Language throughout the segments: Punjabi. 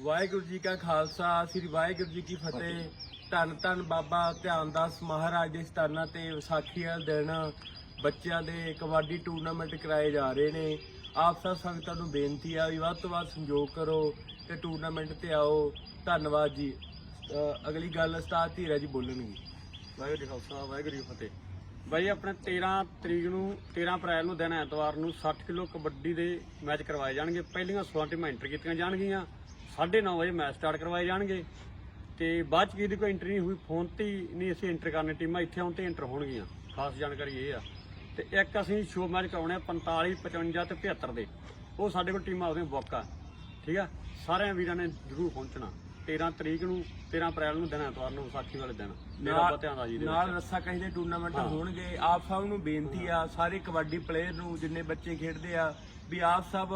ਵਾਹਿਗੁਰੂ ਜੀ ਕਾ ਖਾਲਸਾ, ਸ੍ਰੀ ਵਾਹਿਗੁਰੂ ਜੀ ਕੀ ਫਤਿਹ। ਧੰਨ ਧੰਨ ਬਾਬਾ ਧਿਆਨਦਾਸ ਮਹਾਰਾਜ ਦੇ ਸਥਾਨਾਂ ਤੇ ਵਿਸਾਖੀ ਵਾਲੇ ਦਿਨ ਬੱਚਿਆਂ ਦੇ ਕਬੱਡੀ ਟੂਰਨਾਮੈਂਟ ਕਰਾਏ ਜਾ ਰਹੇ ਨੇ। ਆਪ ਸਭ ਸੰਗਤਾਂ ਨੂੰ ਬੇਨਤੀ ਆ ਵੀ ਵੱਧ ਤੋਂ ਵੱਧ ਸੰਯੋਗ ਕਰੋ ਤੇ ਟੂਰਨਾਮੈਂਟ ਤੇ ਆਓ। ਧੰਨਵਾਦ ਜੀ। ਅਗਲੀ ਗੱਲ ਉਸਤਾਦ ਧੀਰਾ ਜੀ ਬੋਲਣਗੇ। ਵਾਹਿਗੁਰੂ ਜੀ ਖਾਲਸਾ, ਵਾਹਿਗੁਰੂ ਜੀ ਫਤਿਹ। ਬਾਈ, ਆਪਣੇ 13 ਤਰੀਕ ਨੂੰ 13 ਅਪ੍ਰੈਲ ਨੂੰ ਦਿਨ ਐਤਵਾਰ ਨੂੰ 60 ਕਿਲੋ ਕਬੱਡੀ ਦੇ ਮੈਚ ਕਰਵਾਏ ਜਾਣਗੇ। ਪਹਿਲੀਆਂ 16 ਟੀਮਾਂ ਐਂਟਰ ਕੀਤੀਆਂ ਜਾਣਗੀਆਂ। 9:30 ਵਜੇ ਮੈਚ ਸਟਾਰਟ ਕਰਵਾਏ ਜਾਣਗੇ। ਤੇ ਬਾਅਦ ਚ ਕਿਹਦੀ ਕੋਈ ਐਂਟਰੀ ਨਹੀਂ ਹੋਈ ਫੋਨ ਤੇ ਨਹੀਂ ਅਸੀਂ ਐਂਟਰ ਕਰਨੇ ਟੀਮਾਂ ਇੱਥੇ ਆਉਣ ਤੇ ਐਂਟਰ ਹੋਣਗੀਆਂ। ਖਾਸ ਜਾਣਕਾਰੀ ਇਹ ਆ। ਤੇ ਇੱਕ ਅਸੀਂ ਸ਼ੋ ਮੈਚ ਕਰਾਉਣੇ ਆ 45 55 ਤੇ 75 ਦੇ। ਉਹ ਸਾਡੇ ਕੋਲ ਟੀਮਾਂ ਉਹਦੇ ਬੁੱਕ ਆ। ਠੀਕ ਆ? ਸਾਰਿਆਂ ਵੀਰਾਂ ਨੇ ਜ਼ਰੂਰ ਪਹੁੰਚਣਾ। 13 ਤਰੀਕ ਨੂੰ 13 ਅਪ੍ਰੈਲ ਨੂੰ ਦਿਨ ਐਤਵਾਰ ਨੂੰ ਵਿਸਾਖੀ ਵਾਲੇ ਦਿਨ। ਮੇਰਾ ਬਹੁਤ ਧਿਆਨ ਆ ਜੀ ਦੇ ਨਾਲ ਰੱਸਾ ਕਹੀ ਦੇ ਟੂਰਨਾਮੈਂਟ। ਹੋਣਗੇ। ਆਪ ਸਭ ਨੂੰ ਬੇਨਤੀ ਆ ਸਾਰੇ ਕਬੱਡੀ ਪਲੇਅਰ ਨੂੰ ਜਿੰਨੇ ਬੱਚੇ ਖੇਡਦੇ ਆ ਵੀ ਆਪ ਸਭ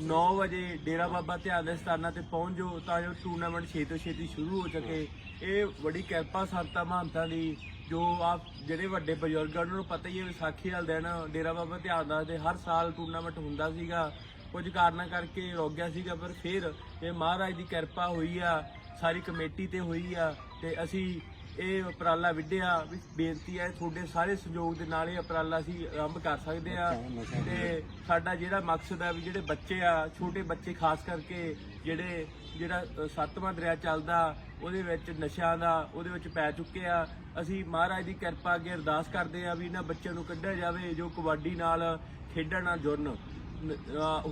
9 ਵਜੇ ਡੇਰਾ ਬਾਬਾ ਧਿਆਨ ਦੇ ਸਥਾਨਾਂ ਤੇ ਪਹੁੰਚ ਜਾਓ ਤਾਂ ਜੋ ਟੂਰਨਾਮੈਂਟ ਛੇਤੀ ਤੋਂ ਛੇਤੀ ਸ਼ੁਰੂ ਹੋ ਸਕੇ। ਇਹ ਵੱਡੀ ਕਿਰਪਾ ਸੰਤਾਂ ਮਹੰਤਾਂ ਦੀ ਜੋ ਆਪ ਜਿਹੜੇ ਵੱਡੇ ਬਜ਼ੁਰਗ ਆ, ਉਹਨਾਂ ਨੂੰ ਪਤਾ ਹੀ ਹੈ, ਵਿਸਾਖੀ ਵਾਲੇ ਦਿਨ ਡੇਰਾ ਬਾਬਾ ਧਿਆਨ ਦਾ ਦੇ ਹਰ ਸਾਲ ਟੂਰਨਾਮੈਂਟ ਹੁੰਦਾ ਸੀਗਾ। ਕੁਝ ਕਾਰਨਾਂ ਕਰਕੇ ਰੁਕ ਗਿਆ ਸੀਗਾ, ਪਰ ਫਿਰ ਇਹ ਮਹਾਰਾਜ ਦੀ ਕਿਰਪਾ ਹੋਈ ਆ, ਸਾਰੀ ਕਮੇਟੀ ਤੇ ਹੋਈ ਆ ਤੇ ਅਸੀਂ ਇਹ ਉਪਰਾਲਾ ਵਿੱਢਿਆ ਵੀ ਬੇਨਤੀ ਹੈ ਤੁਹਾਡੇ ਸਾਰੇ ਸਹਿਯੋਗ ਦੇ ਨਾਲ ਇਹ ਉਪਰਾਲਾ ਅਸੀਂ ਆਰੰਭ ਕਰ ਸਕਦੇ ਆ ਤੇ ਸਾਡਾ ਜਿਹੜਾ ਮਕਸਦ ਆ ਵੀ ਜਿਹੜੇ ਬੱਚੇ ਆ ਛੋਟੇ ਬੱਚੇ ਖਾਸ ਕਰਕੇ ਜਿਹੜੇ ਜਿਹੜਾ ਸੱਤਵਾਂ ਦਰਿਆ ਚੱਲਦਾ ਉਹਦੇ ਵਿੱਚ ਨਸ਼ਿਆਂ ਦਾ ਉਹਦੇ ਵਿੱਚ ਪੈ ਚੁੱਕੇ ਆ। ਅਸੀਂ ਮਹਾਰਾਜ ਦੀ ਕਿਰਪਾ ਅੱਗੇ ਅਰਦਾਸ ਕਰਦੇ ਆ ਵੀ ਇਹਨਾਂ ਬੱਚਿਆਂ ਨੂੰ ਕੱਢਿਆ ਜਾਵੇ ਜੋ ਕਬੱਡੀ ਨਾਲ ਖੇਡਣ ਨਾਲ ਜੁੜਨ।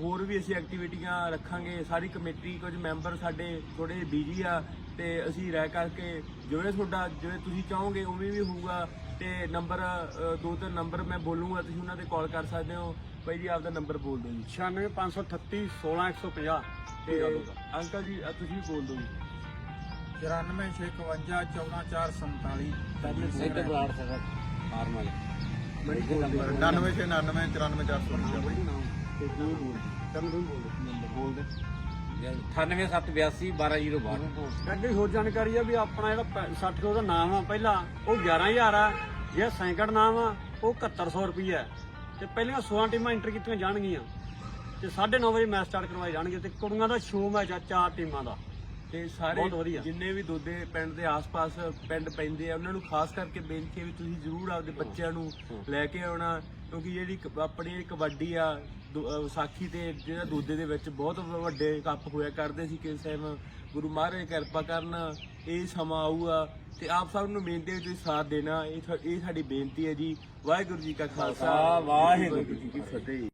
ਹੋਰ ਵੀ ਅਸੀਂ ਐਕਟੀਵਿਟੀਆਂ ਰੱਖਾਂਗੇ। ਸਾਰੀ ਕਮੇਟੀ ਕੁਝ ਮੈਂਬਰ ਸਾਡੇ ਥੋੜੇ ਬੀਜੀ ਆ ਤੇ ਅਸੀਂ ਰਹਿ ਕਰਕੇ ਜਿਵੇਂ ਤੁਹਾਡਾ ਜਿਵੇਂ ਤੁਸੀਂ ਚਾਹੋਗੇ ਉਵੇਂ ਵੀ ਹੋਊਗਾ। ਤੇ ਨੰਬਰ ਦੋ ਤਿੰਨ ਨੰਬਰ ਮੈਂ ਬੋਲੂੰਗਾ ਤੁਸੀਂ ਉਹਨਾਂ ਤੇ ਕਾਲ ਕਰ ਸਕਦੇ ਹੋ। ਭਾਈ ਜੀ ਆਪਦਾ ਨੰਬਰ ਬੋਲ ਦਿਓ ਜੀ। 96538 16150 ਤੇ ਅੰਕਲ ਜੀ ਤੁਸੀਂ ਵੀ ਬੋਲ ਦਿਓ ਜੀ। 94 ਸੈਂਟਰ ਬਲਾਡ ਸਰ ਨਾਰਮਲ ਬੜੀ ਬੋਲ ਦਿਓ 99 99 94 ਤੇ ਜ਼ਰੂਰ ਬੋਲ ਦਿਓ ਬੋਲ ਦਿਓ 98782 12062 ਅੱਗੇ ਹੋਰ ਜਾਣਕਾਰੀ ਆ ਵੀ ਆਪਣਾ ਜਿਹੜਾ ਪੈ- 60 ਕਿਲੋ ਦਾ ਨਾਮ ਆ ਪਹਿਲਾਂ ਉਹ 11000 ਆ ਜੇ ਸੈਂਕੜ ਨਾਮ ਆ ਉਹ 7100 ਰੁਪਈਆ ਤੇ ਪਹਿਲੀਆਂ 16 ਟੀਮਾਂ ਐਂਟਰ ਕੀਤੀਆਂ ਜਾਣਗੀਆਂ। ਤੇ 9:30 ਵਜੇ ਮੈਚ ਸਟਾਰਟ ਕਰਵਾਏ ਜਾਣਗੇ ਤੇ ਕੁੜੀਆਂ ਦਾ ਸ਼ੋਅ ਮੈਚ ਆ ਚਾਰ ਟੀਮਾਂ ਦਾ। ਤੇ ਸਾਰੇ ਬਹੁਤ ਵਧੀਆ। ਜਿੰਨੇ ਵੀ ਦੋਦੇ ਪਿੰਡ ਦੇ ਆਸ-ਪਾਸ ਪਿੰਡ ਪੈਂਦੇ ਆ ਉਹਨਾਂ ਨੂੰ ਖਾਸ ਕਰਕੇ ਬੇਨਤੀ ਹੈ ਵੀ ਤੁਸੀਂ ਜ਼ਰੂਰ ਆਪਦੇ ਬੱਚਿਆਂ ਨੂੰ ਲੈ ਕੇ ਆਉਣਾ ਕਿਉਂਕਿ ਜਿਹੜੀ ਕ- ਆਪਣੀ ਇਹ ਕਬੱਡੀ ਆ ਦੋ- ਅਹ ਵਿਸਾਖੀ ਤੇ ਜਿਹੜਾ ਦੋਦੇ ਦੇ ਵਿੱਚ ਬਹੁਤ ਵੱਡੇ ਕੱਪ ਹੋਇਆ ਕਰਦੇ ਸੀ ਕਿਸ ਟਾਈਮ ਗੁਰੂ ਮਹਾਰਾਜ ਕਿਰਪਾ ਕਰਨ ਇਹ ਸਮਾਂ ਆਊਗਾ ਤੇ ਆਪ ਸਭ ਨੂੰ ਬੇਨਤੀ ਹੈ ਵੀ ਤੁਸੀਂ ਸਾਥ ਦੇਣਾ ਇਹ ਸਾ- ਇਹ ਸਾਡੀ ਬੇਨਤੀ ਹੈ ਜੀ। ਵਾਹਿਗੁਰੂ ਜੀ ਕਾ ਖਾਲਸਾ। ਵਾਹਿਗੁਰੂ ਜੀ ਕੀ ਫਤਿਹ।